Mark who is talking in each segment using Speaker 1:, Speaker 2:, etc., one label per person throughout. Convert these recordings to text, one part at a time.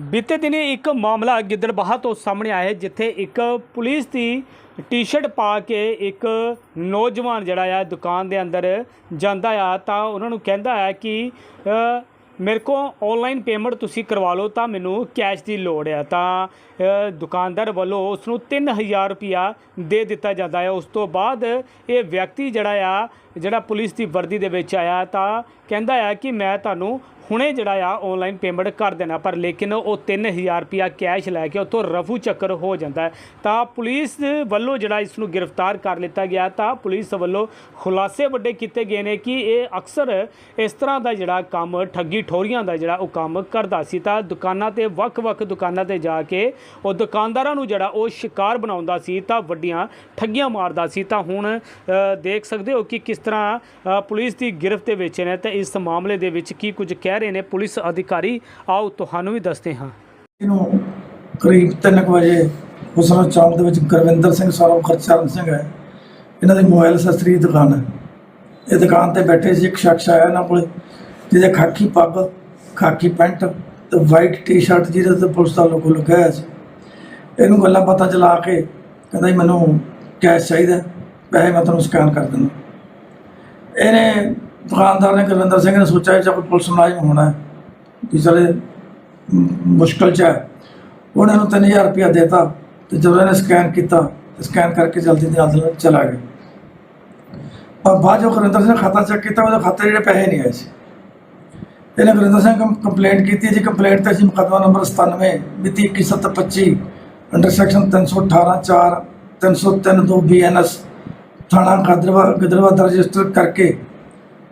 Speaker 1: ਬੀਤੇ ਦਿਨੀ ਇੱਕ ਮਾਮਲਾ ਗਿੱਦੜਬਾਹਾ ਤੋਂ ਸਾਹਮਣੇ ਆਇਆ ਹੈ, ਜਿੱਥੇ ਇੱਕ ਪੁਲਿਸ ਦੀ ਟੀ-ਸ਼ਰਟ ਪਾ ਕੇ ਇੱਕ ਨੌਜਵਾਨ ਜਿਹੜਾ ਆ, ਦੁਕਾਨ ਦੇ ਅੰਦਰ ਜਾਂਦਾ ਆ। ਤਾਂ ਉਹਨਾਂ ਨੂੰ ਕਹਿੰਦਾ ਹੈ ਕਿ ਮੇਰੇ ਕੋ ਆਨਲਾਈਨ ਪੇਮੈਂਟ ਤੁਸੀਂ ਕਰਵਾ ਲਓ, ਤਾਂ ਮੈਨੂੰ ਕੈਸ਼ ਦੀ ਲੋੜ ਆ। ਤਾਂ ਦੁਕਾਨਦਾਰ ਵੱਲੋਂ ਉਸ ਨੂੰ 3000 ਰੁਪਿਆ ਦੇ ਦਿੱਤਾ ਜਾਂਦਾ ਹੈ ਉਸ ਤੋਂ ਬਾਅਦ ਇਹ ਵਿਅਕਤੀ ਜਿਹੜਾ ਆ, ਜਿਹੜਾ ਪੁਲਿਸ ਦੀ ਵਰਦੀ ਦੇ ਵਿੱਚ ਆਇਆ, ਤਾਂ ਕਹਿੰਦਾ ਆ ਕਿ ਮੈਂ ਤੁਹਾਨੂੰ ਹੁਣੇ ਜਿਹੜਾ ਆ ਆਨਲਾਈਨ ਪੇਮੈਂਟ ਕਰ ਦੇਣਾ, ਪਰ ਲੇਕਿਨ ਉਹ 3000 ਰੁਪਿਆ ਕੈਸ਼ ਲੈ ਕੇ ਉੱਥੋਂ ਰਫੂ ਚੱਕਰ ਹੋ ਜਾਂਦਾ ਤਾਂ ਪੁਲਿਸ ਵੱਲੋਂ ਜਿਹੜਾ ਇਸ ਨੂੰ ਗ੍ਰਿਫਤਾਰ ਕਰ ਲਿੱਤਾ ਗਿਆ, ਤਾਂ ਪੁਲਿਸ ਵੱਲੋਂ ਖੁਲਾਸੇ ਵੱਡੇ ਕੀਤੇ ਗਏ ਨੇ ਕਿ ਇਹ ਅਕਸਰ ਇਸ ਤਰ੍ਹਾਂ ਦਾ ਜਿਹੜਾ ਕੰਮ ਠੱਗੀ ਠੋਰੀਆਂ ਦਾ ਜਿਹੜਾ ਉਹ ਕੰਮ ਕਰਦਾ ਸੀ। ਤਾਂ ਦੁਕਾਨਾਂ ਤੇ, ਵੱਖ-ਵੱਖ ਦੁਕਾਨਾਂ ਤੇ ਜਾ ਕੇ ਉਹ ਦੁਕਾਨਦਾਰਾਂ ਨੂੰ ਜਿਹੜਾ ਉਹ ਸ਼ਿਕਾਰ ਬਣਾਉਂਦਾ ਸੀ, ਤਾਂ ਵੱਡੀਆਂ ਠੱਗੀਆਂ ਮਾਰਦਾ ਸੀ। ਤਾਂ ਹੁਣ ਦੇਖ ਸਕਦੇ ਹੋ ਕਿ ਕਿਸ ਤਰ੍ਹਾਂ ਪੁਲਿਸ ਦੀ ਗ੍ਰਿਫਤ ਦੇ ਵਿੱਚ ਨੇ। ਤੇ ਇਸ ਮਾਮਲੇ ਦੇ ਵਿੱਚ ਕੀ ਕੁਝ ਕਹਿ ਰਹੇ ਨੇ ਪੁਲਿਸ ਅਧਿਕਾਰੀ। ਆਓ ਤੁਹਾਨੂੰ ਵੀ ਦੱਸਦੇ ਹਾਂ।
Speaker 2: ਇਹਨੂੰ ਕਰੀਬ 3 ਵਜੇ ਹੁਸਨ ਚੌਂਕ ਦੇ ਵਿੱਚ ਗੁਰਵਿੰਦਰ ਸਿੰਘ ਸੌਰਵ ਖਰਚਰਨ ਸਿੰਘ ਹੈ। ਇਹਨਾਂ ਦੀ ਮੋਬਾਈਲ ਅਸੈਸਰੀ ਦੁਕਾਨ ਹੈ। ਇਹ ਦੁਕਾਨ ਤੇ ਬੈਠੇ ਸੀ ਇੱਕ ਸ਼ਖਸ ਆਇਆ ਇਹਨਾਂ ਕੋਲ, ਜਿਹਦੇ ਖਾਕੀ ਪੱਗ, ਖਾਕੀ ਪੈਂਟ ਤੇ ਵਾਈਟ ਟੀ-ਸ਼ਰਟ ਜਿਹਦੇ ਤੇ ਪੁਲਿਸ ਦਾ ਲੋਗੋ ਲੱਗਿਆ ਸੀ। ਇਹਨੂੰ ਗੱਲਾਂ ਪਤਾ ਚਲਾ ਕੇ ਕਹਿੰਦਾ ਜੀ, ਮੈਨੂੰ ਕੈਸ਼ ਚਾਹੀਦਾ ਪੈਸੇ ਮੈਂ ਤੁਹਾਨੂੰ ਸਕੈਨ ਕਰ ਦਿੰਦਾ ਇਹਨੇ ਦੁਕਾਨਦਾਰ ਨੇ ਗੁਰਵਿੰਦਰ ਸਿੰਘ ਨੇ ਸੋਚਿਆ ਕਿ ਕੋਈ ਪੁਲਿਸ ਮੁਲਾਜ਼ਮ ਹੋਣਾ ਹੈ ਕਿ ਚਲੇ ਮੁਸ਼ਕਲ ਚ ਹੈ। ਉਹਨੇ ਨੂੰ 3000 ਰੁਪਇਆ ਦੇਤਾ ਤੇ ਜਦੋਂ ਇਹਨੇ ਸਕੈਨ ਕੀਤਾ ਤੇ ਸਕੈਨ ਕਰਕੇ ਜਲਦੀ ਦੇ ਨਾਲ ਚਲਾ ਗਿਆ। ਪਰ ਬਾਅਦ ਜੋ ਗੁਰਿੰਦਰ ਸਿੰਘ ਖਾਤਾ ਚੈੱਕ ਕੀਤਾ, ਉਹਦੇ ਖਾਤੇ ਜਿਹੜੇ ਪੈਸੇ ਨਹੀਂ ਆਏ ਸੀ। ਇਹਨੇ ਗੁਰਿੰਦਰ ਸਿੰਘ ਕੰਪਲੇਂਟ ਕੀਤੀ ਜੀ, ਕੰਪਲੇਂਟ ਤੇ ਅਸੀਂ ਮੁਕੱਦਮਾ ਨੰਬਰ 97 ਮਿਤੀ 21725 ਅੰਡਰ ਸੈਕਸ਼ਨ 318 4 303 2 ਬੀਐਨਐਸ ਥਾਣਾ ਗਦਰਵਾ ਗਦਰਵਾ ਦਾ ਰਜਿਸਟਰ ਕਰਕੇ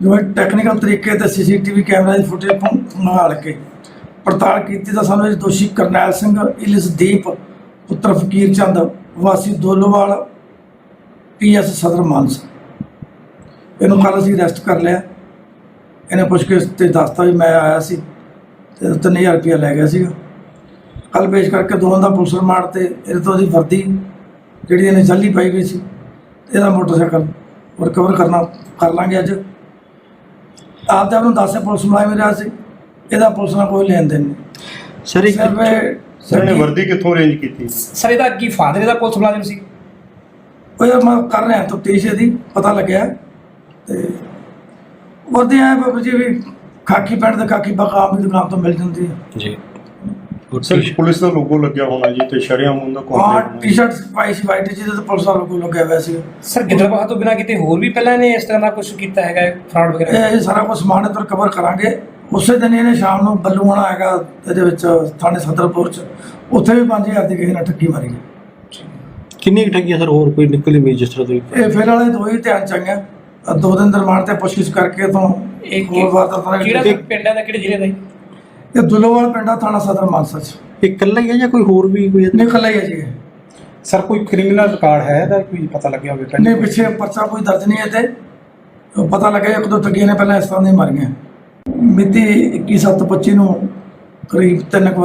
Speaker 2: ਜਿਵੇਂ ਟੈਕਨੀਕਲ ਤਰੀਕੇ ਤੇ ਸੀਸੀਟੀਵੀ ਕੈਮਰਾ ਦੀ ਫੁਟੇਜ ਮੰਗਾਲ ਕੇ ਪੜਤਾਲ ਕੀਤੀ ਤਾਂ ਸਾਨੂੰ ਇਹ ਦੋਸ਼ੀ ਕਰਨੈਲ ਸਿੰਘ, ਇਲਸਦੀਪ, ਪੁੱਤਰ ਫਕੀਰ ਚੰਦ, ਵਾਸੀ ਦੋਲੋਵਾਲ, ਪੀਐਸ ਸਦਰ ਮਾਨਸਾ ਇਹਨੂੰ ਕੱਲ ਅਸੀਂ ਅਰੈਸਟ ਕਰ ਲਿਆ। ਇਹਨੇ ਪੁੱਛ ਕੇ ਤੇ ਦੱਸਤਾ ਵੀ ਮੈਂ ਆਇਆ ਸੀ ਤੇ 3000 ਰੁਪਇਆ ਲੈ ਗਿਆ ਸੀਗਾ। ਕੱਲ ਪੇਸ਼ ਕਰਕੇ ਦੋਵਾਂ ਦਾ ਪੁਲਿਸ ਰਿਮਾਂਡ ਤੇ ਇਹਦੇ ਤੋਂ ਉਹਦੀ ਵਰਦੀ ਜਿਹੜੀ ਇਹਨੇ ਜੱਲੀ ਪਾਈ ਹੋਈ ਸੀ, ਇਹਦਾ ਮੋਟਰਸਾਈਕਲ ਰਿਕਵਰ ਕਰਨਾ, ਕਰ ਲਾਂਗੇ ਅੱਜ। ਆਪਦੇ ਆਪ ਨੂੰ ਦੱਸੇ ਪੁਲਿਸ ਮੁਲਾਜ਼ਮ ਰਿਹਾ ਸੀ। ਇਹਦਾ ਪੁਲਿਸ ਨਾਲ ਕੋਈ ਲੈਣ ਦੇਣ ਨਹੀਂ।
Speaker 3: ਸਰ ਇੱਕ
Speaker 2: ਸਿਰਫ ਇਹ
Speaker 4: ਸਰ ਨੇ ਵਰਦੀ ਕਿੱਥੋਂ ਅਰੇਂਜ ਕੀਤੀ?
Speaker 3: ਸਰ ਇਹਦਾ ਕੀ ਫਾਦਰ ਇਹਦਾ ਪੁਲਿਸ ਮੁਲਾਜ਼ਮ ਸੀ?
Speaker 2: ਉਹ ਯਾਰ ਮੈਂ ਕਰ ਰਿਹਾ ਤਫਤੀਸ਼ ਇਹਦੀ ਪਤਾ ਲੱਗਿਆ। ਤੇ ਵਰਦੀ ਆਏ ਬਾਬੂ ਜੀ ਵੀ ਖਾਕੀ ਪੈਂਟ ਤੇ ਖਾਕੀ ਬਕ ਆਮ ਦੀ ਦੁਕਾਨ ਤੋਂ ਮਿਲ ਜਾਂਦੀ ਹੈ।
Speaker 3: ਜੀ।
Speaker 4: ਸਰ ਪੁਲਿਸ ਦਾ ਲੋਗੋ ਲੱਗਿਆ ਹੋਣਾ ਜੀ ਤੇ ਸ਼ਰਿਆਮ
Speaker 2: ਆਹ
Speaker 4: ਕੋਲ
Speaker 2: ਟੀ-ਸ਼ਰਟ ਪਾਈ ਸੀ ਵਾਈਟ ਜਿਹਦੇ ਤੇ ਪੁਲਿਸ ਦਾ ਲੋਗੋ ਲੱਗਿਆ ਹੋਇਆ ਸੀ।
Speaker 3: ਸਰ ਗਿੱਦੜਬਾਹਾ ਤੋਂ ਬਿਨਾਂ ਕਿਤੇ ਹੋਰ ਵੀ ਪਹਿਲਾਂ ਇਹਨੇ ਇਸ ਤਰ੍ਹਾਂ ਦਾ ਕੁਝ ਕੀਤਾ ਹੈਗਾ ਫਰਾਡ ਵਗੈਰਾ?
Speaker 2: ਇਹ ਸਾਰਾ ਕੁਝ ਸਮਾਨ ਤੋਂ ਕਵਰ ਕਰਾਂਗੇ। ਉਸੇ ਦਿਨ ਇਹਨੇ ਸ਼ਾਮ ਨੂੰ ਬੱਲੂ ਆਣਾ ਹੈਗਾ ਇਹਦੇ ਵਿੱਚ ਥਾਣੇ ਸਦਰਪੁਰ ਚ। ਉੱਥੇ ਵੀ 5000 ਦੀ ਕਿਸੇ ਨੇ ਠੱਗੀ ਮਾਰੀ। ਹੈ।
Speaker 5: ਕਿੰਨੀ ਠੱਗੀਆਂ ਸਰ? ਹੋਰ ਕੋਈ ਨਿਕਲੀ ਵੀ ਜਿਸ ਤਰ੍ਹਾਂ ਦੀ?
Speaker 2: ਇਹ ਫਿਰ ਵਾਲੇ ਦੋ ਹੀ ਧਿਆਨ ਚ ਆਈਆਂ। ਆਹ ਦੋ ਦਿਨ ਦਰਮਾਨ ਤੇ ਪੁੱਛਗਿੱਛ ਕਰਕੇ ਤੋਂ
Speaker 3: ਇੱਕ
Speaker 2: ਹੋਰ ਵਾਰ ਤਾਂ
Speaker 3: ਕਿਹੜਾ ਪਿੰਡ ਹੈ ਦਾ ਕਿਹੜੇ ਜ਼ਿਲ੍ਹੇ ਦਾ?
Speaker 2: ਇਹ ਦੁੱਲੋਵਾਲ ਪਿੰਡਾ ਥਾਣਾ ਸਦਰ ਮਾਨਸਾ ਚ।
Speaker 5: ਇਹ ਇਕੱਲਾ ਹੀ ਹੈ ਜਾਂ ਕੋਈ ਹੋਰ ਵੀ ਕੋਈ ਇਹਦੇ-
Speaker 2: ਨਿਕਲ ਆਈ ਹੈ ਜੀ ਇਹ।
Speaker 6: ਸਰ ਕੋਈ ਕ੍ਰਿਮੀਨਲ ਰਿਕਾਰਡ ਹੈ ਇਹਦਾ? ਕੋਈ ਪਤਾ ਲੱਗਿਆ ਹੋਵੇ
Speaker 2: ਨਹੀਂ ਪਿੱਛੇ ਪਰਚਾ ਕੋਈ ਦਰਜ ਨਹੀਂ ਹੈ ਤੇ ਪਤਾ ਲੱਗਿਆ ਇੱਕ ਦੋ ਠੱਗੀਆਂ ਨੇ ਪਹਿਲਾਂ ਇਸ ਤਰ੍ਹਾਂ ਦੀਆਂ ਮਾਰੀਆਂ। ਮਿਤੀ 21/7/25 ਨੂੰ ਕਰੀਬ 3 ਵਜੇ